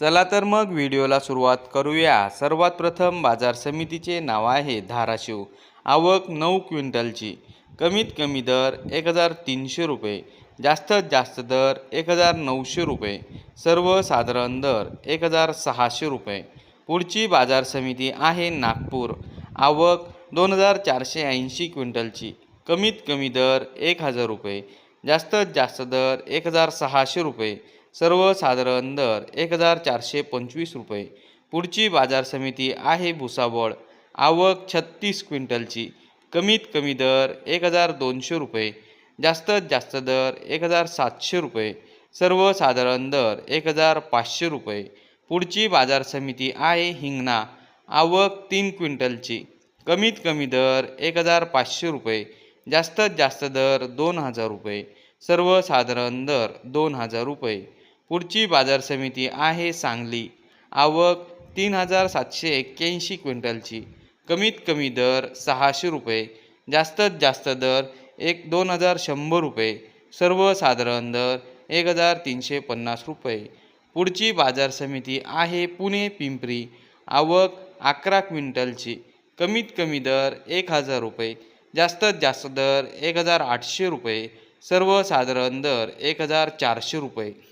चला तर मग व्हिडिओला सुरुवात करूया. सर्वात प्रथम बाजार समितीचे नाव आहे धाराशिव. आवक नऊ क्विंटलची. कमीत कमी दर एक हजार तीनशे रुपये. जास्तीत जास्त दर एक हजार नऊशे रुपये. सर्वसाधारण दर एक हजार सहाशे रुपये. पुढची बाजार समिती आहे नागपूर. आवक दोन हजार चारशे ऐंशी क्विंटलची. कमीत कमी दर एक हजार रुपये. जास्तीत जास्त दर एक हजार सहाशे रुपये. सर्वसाधारण दर एक हजार चारशे पंचवीस रुपये. पुढची बाजार समिती आहे भुसावळ. आवक छत्तीस क्विंटलची. कमीत कमी दर एक हजार दोनशे रुपये. जास्तीत जास्त दर एक हजार सातशे रुपये. सर्वसाधारण दर एक हजार पाचशे रुपये. पुढची बाजार समिती आहे हिंगणा. आवक तीन क्विंटलची. कमीत कमी दर एक हजार पाचशे रुपये. जास्तीत जास्त दर दोन हजार रुपये. सर्वसाधारण दर दोन हजार रुपये. पुढची बाजार समिती आहे सांगली. आवक तीन हजार सातशे एक्क्याऐंशी क्विंटलची. कमीत कमी दर सहाशे रुपये. जास्तीत जास्त दर एक दोन हजार शंभर रुपये. सर्वसाधारण दर एक हजार तीनशे पन्नास रुपये. पुढची बाजार समिती आहे पुणे पिंपरी. आवक अकरा क्विंटलची. कमीत कमी दर एक हजार रुपये. जास्तीत जास्त दर एक हजार आठशे रुपये. सर्वसाधारण दर एक हजार चारशे रुपये.